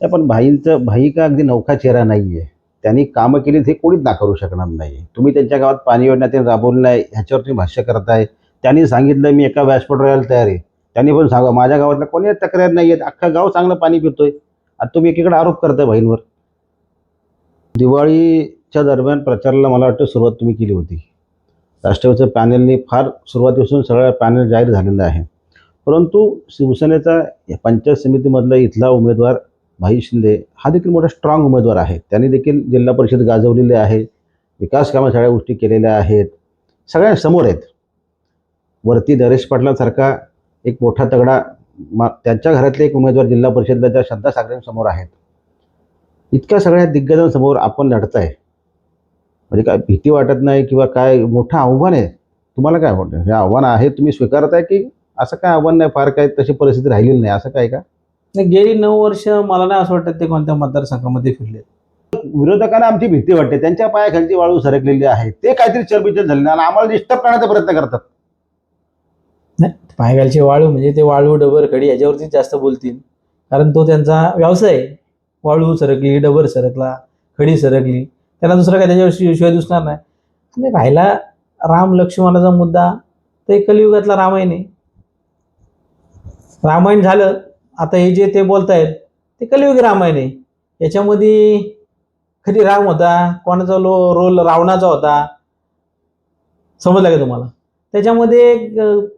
नाही, पण भाईंचं भाई का अगदी नौका चेहरा नाही आहे त्यांनी कामं केली हे कोणीच नाकारू शकणार नाही तुम्ही त्यांच्या गावात पाणी योजना ते राबवलं आहे ह्याच्यावर तुम्ही भाष्य करताय. त्यांनी सांगितलं मी एका व्यासपीठ राहायला तयार आहे. त्यांनी पण सांगा माझ्या गावातला कोणी तक्रार नाही आहेत अख्खा गाव चांगलं पाणी पितोय. आता तुम्ही एकीकडे आरोप करताय बहिणीवर दिवाळीच्या दरम्यान प्रचाराला मला वाटतं सुरुवात तुम्ही केली होती. राष्ट्रवादीच्या पॅनलनी फार सुरुवातीपासून सगळं पॅनल जाहीर झालेलं आहे. परंतु शिवसेनेचा या पंचायत समितीमधला इथला उमेदवार भाई शिंदे हा देखील मोठा स्ट्रॉंग उमेदवार आहे. त्यांनी देखील जिल्हा परिषद गाजवलेली आहे विकास कामं सगळ्या गोष्टी केलेल्या आहेत. सगळ्या समोर आहेत. वरती नरेश पाटलांसारखा एक मोठा तगडा मा त्यांच्या घरातले एक उमेदवार जिल्हा परिषदेच्या श्रद्धा सागरेंसमोर आहेत. इतक्या सगळ्या दिग्गजांसमोर आपण लढताय म्हणजे काय भीती वाटत नाही किंवा काय मोठं आव्हान आहे? तुम्हाला काय वाटतं? हे आव्हान आहे तुम्ही स्वीकारत आहे की असं काय आव्हान नाही? फार काय तशी परिस्थिती राहिलेली नाही. असं काय का? नाही, गेली नऊ वर्ष मला नाही असं वाटतं ते कोणत्या मतदारसंघामध्ये फिरले. विरोधकांना आमची भीती वाटते. त्यांच्या पायाखालची वाळू सरकलेली आहे ते काहीतरी चलबिचल झाले आणि आम्हाला डिस्टर्ब करण्याचा प्रयत्न करतात. पायगालचे वाळू म्हणजे ते वाळू डबर खडी याच्यावरतीच जास्त बोलतील. कारण तो त्यांचा व्यवसाय आहे. वाळू सरकली डबर सरकला खडी सरकली. त्यांना दुसरं काय त्याच्याविषयी शिवाय दिसणार नाही. आणि राहिला राम लक्ष्मणाचा मुद्दा ते कलियुगातला रामायण आहे. रामायण झालं आता हे जे ते बोलतायत ते कलियुगी रामायण आहे. याच्यामध्ये कधी राम होता कोणाचा लो रोल रावणाचा होता. समजलं का तुम्हाला? त्याच्यामध्ये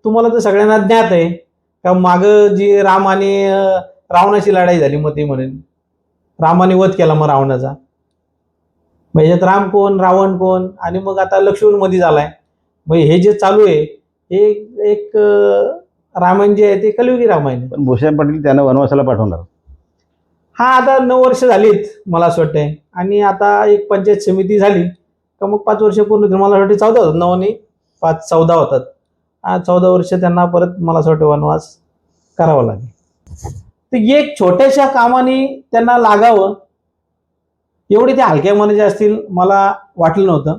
तुम्हाला तर सगळ्यांना ज्ञात आहे. का मागं जी राम आणि रावणाची लढाई झाली मग ती म्हणेन. रामाने वध केला मग रावणाचा. मग याच्यात राम कोण रावण कोण? आणि मग आता लक्ष्मणमध्ये झालाय. मग हे जे चालू आहे हे एक रामायण जे आहे ते कलियुगी रामायण आहे. पण भूषण पाटील त्यांना वनवासाला पाठवणार. हा आता नऊ वर्ष झालीत मला असं वाटतंय. आणि आता एक पंचायत समिती झाली का मग पाच वर्ष पूर्ण होतील. मला असं वाटतं चौदा होतात. नऊ आणि पाच चौदा होतात. हा चौदा वर्ष त्यांना परत मला असं वाटतं वनवास करावा लागेल. तर एक छोट्याशा कामाने त्यांना लागावं एवढे ते हलक्या मनाचे असतील मला वाटलं नव्हतं.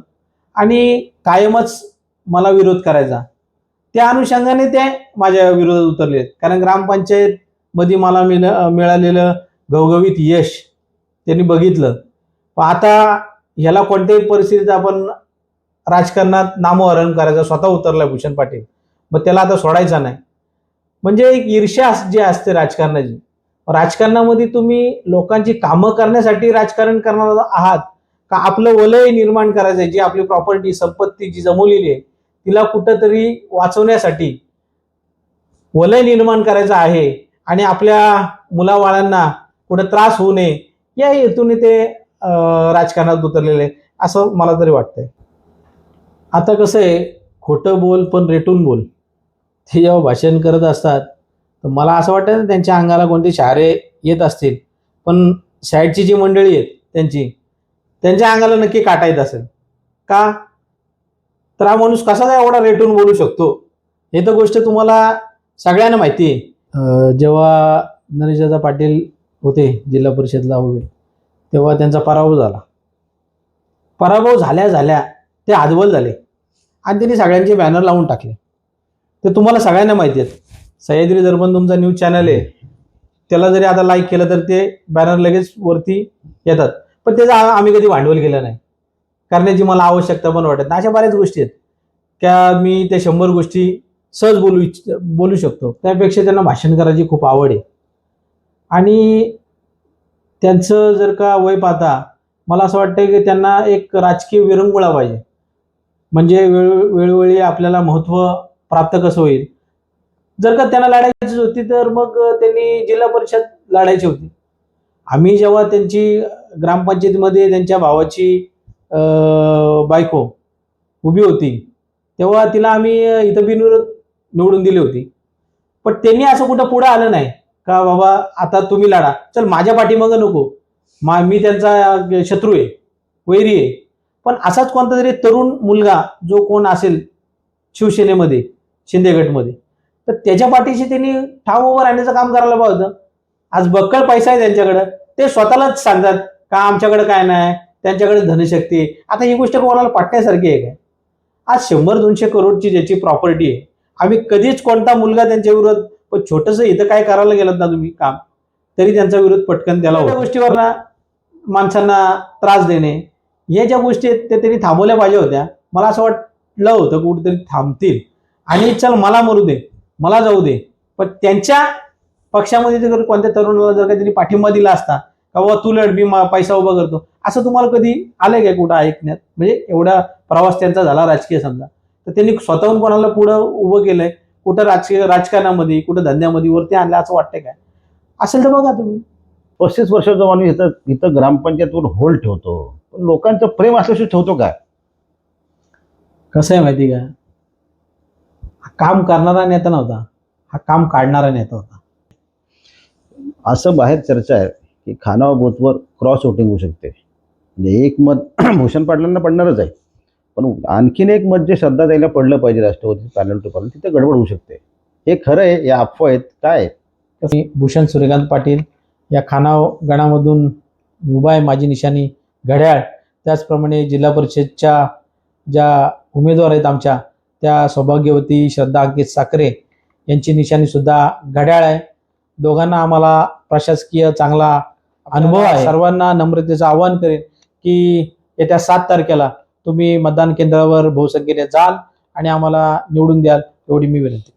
आणि कायमच मला विरोध करायचा. त्या अनुषंगाने ते माझ्या विरोधात उतरले. आहेत कारण ग्रामपंचायत मध्ये मला मिळ मिळालेलं घवघवीत यश त्यांनी बघितलं. पण आता ह्याला कोणत्याही परिस्थितीत आपण राजकारणात नामोहरण करायचं स्वतः उतरलं भूषण पाटील. मग त्याला आता सोडायचा नाही. म्हणजे एक ईर्ष्या जी असते राजकारणाची. राजकारणामध्ये तुम्ही लोकांची कामं करण्यासाठी राजकारण करणार आहात. का आपलं वलय निर्माण करायचं आहे जी आपली प्रॉपर्टी संपत्ती जी जमवलेली आहे तिला कुठंतरी वाचवण्यासाठी वलय निर्माण करायचं आहे आणि आपल्या मुलाबाळांना कुठं त्रास होऊ नये या हेतूने ते राजकारणात उतरलेले असं मला तरी वाटतंय. आता कसं आहे खोटं बोल पण रेटून बोल ते जेव्हा भाषण करत असतात तर मला असं वाटतं ना त्यांच्या अंगाला कोणते शहारे येत असतील पण साईडची जी मंडळी आहेत त्यांची त्यांच्या अंगाला नक्की काटा येत असेल. का? तर हा माणूस कसा काय एवढा रेटून बोलू शकतो? हे तर गोष्ट तुम्हाला सगळ्यांना माहिती आहे. जेव्हा नरेशदादा पाटील होते जिल्हा परिषदला उभे तेव्हा त्यांचा पराभव झाला. पराभव झाल्या झाल्या ते आदवल झाले. आणि त्यांनी सगळ्यांचे बॅनर लावून टाकले. ते तुम्हाला सगळ्यांना माहिती आहेत. सह्याद्री दर्पण तुमचा न्यूज चॅनल आहे. त्याला जरी आता लाईक केलं तर ते बॅनर लगेच वरती येतात. पण त्याचं आम्ही कधी भांडवल केलं नाही. करण्याची मला आवश्यकता पण वाटत अशा बऱ्याच गोष्टी आहेत. त्या मी त्या शंभर गोष्टी सहज बोलू इच्छ बोलू शकतो. त्यापेक्षा त्यांना भाषण करायची खूप आवड आहे. आणि त्यांचं जर का वय पाहता मला असं वाटतं की त्यांना एक राजकीय विरंगुळा पाहिजे. म्हणजे वेळ वेळोवेळी आपल्याला महत्त्व प्राप्त कसं होईल? जर का त्यांना लढायचीच होती तर मग त्यांनी जिल्हा परिषद लढायची होती. आम्ही जेव्हा त्यांची ग्रामपंचायतीमध्ये त्यांच्या भावाची बायको उभी होती तेव्हा तिला आम्ही इथं बिनविरोध निवडून दिली होती. पण त्यांनी असं कुठं पुढं आलं नाही का बाबा आता तुम्ही लढा. चल माझ्या पाठीमागं नको. मा मी त्यांचा शत्रू आहे वैरी आहे. पण असाच कोणता तरी तरुण मुलगा जो कोण असेल शिवसेनेमध्ये शिंदे गटमध्ये तर त्याच्या पाठीशी त्यांनी ठाम उभं राहण्याचं काम करायला पाहिजे होतं. आज बक्कळ पैसा आहे त्यांच्याकडं. ते स्वतःलाच सांगतात का आमच्याकडे काय नाही? त्यांच्याकडे धनशक्ती आहे. आता ही गोष्ट कोणाला पाटण्यासारखी आहे काय? आज शंभर दोनशे करोडची ज्याची प्रॉपर्टी आहे आम्ही कधीच कोणता मुलगा त्यांच्या विरोधात पण छोटंसं इथं काय करायला गेलात ना तुम्ही? काम. तरी त्यांचा विरोध पटकन त्याला त्या गोष्टीवर ना माणसांना त्रास देणे या ज्या गोष्टी आहेत त्या त्यांनी थांबवल्या पाहिजे होत्या. मला असं वाटलं होतं कुठेतरी थांबतील. आणि चल मला मरू दे. मला जाऊ दे. पण त्यांच्या पक्षामध्ये जर कोणत्या तरुणाला जर का त्यांनी पाठिंबा दिला असता का बाबा तू लढ मा- पैसा उभा करतो. असं तुम्हाला कधी आलंय काय कुठं ऐकण्यात? म्हणजे एवढा प्रवास त्यांचा झाला राजकीय समजा. तर त्यांनी स्वतःहून कोणाला पुढं उभं केलंय? कुठं राजकीय राजकारणामध्ये कुठं धंद्यामध्ये वरती आणलं असं वाटतंय काय? असेल तर बघा तुम्ही. पस्तीस वर्षाचा माणूस इथं इथं ग्रामपंचायतवर होल्ड ठेवतो. पण लोकांचं प्रेम असल्याशिवाय ठेवतो काय कसं आहे माहिती का? हा काम करणारा नेता नव्हता. हा काम काढणारा नेता होता. असं बाहेर चर्चा आहे की खानावा बूथवर क्रॉस वोटिंग होऊ शकते. म्हणजे एक मत भूषण पाटलांना पडणारच आहे. पण आणखीन एक मत जे श्रद्धा द्यायला पडलं पाहिजे राष्ट्रवादी पॅनल टू पॅनल तिथे गडबड होऊ शकते. हे खरं आहे या अफवा आहेत काय आहे? मी भूषण सूर्यकांत पाटील या खानाव गणामधून उभा आहे माझी निशाणी घड्याळ. त्याचप्रमाणे जिल्हा परिषदच्या ज्या उमेदवार आहेत आमच्या त्या सौभाग्यवती श्रद्धा अंकित साखरे यांची निशाणी सुद्धा घड्याळ आहे. दोघांना आम्हाला प्रशासकीय चांगला अनुभव आहे. सर्वांना नम्रतेचं आवाहन करेन. की येत्या सात तारखेला तुम्ही मतदान केंद्रावर बहुसंख्येने जाल आणि आम्हाला निवडून द्याल एवढी मी विनंती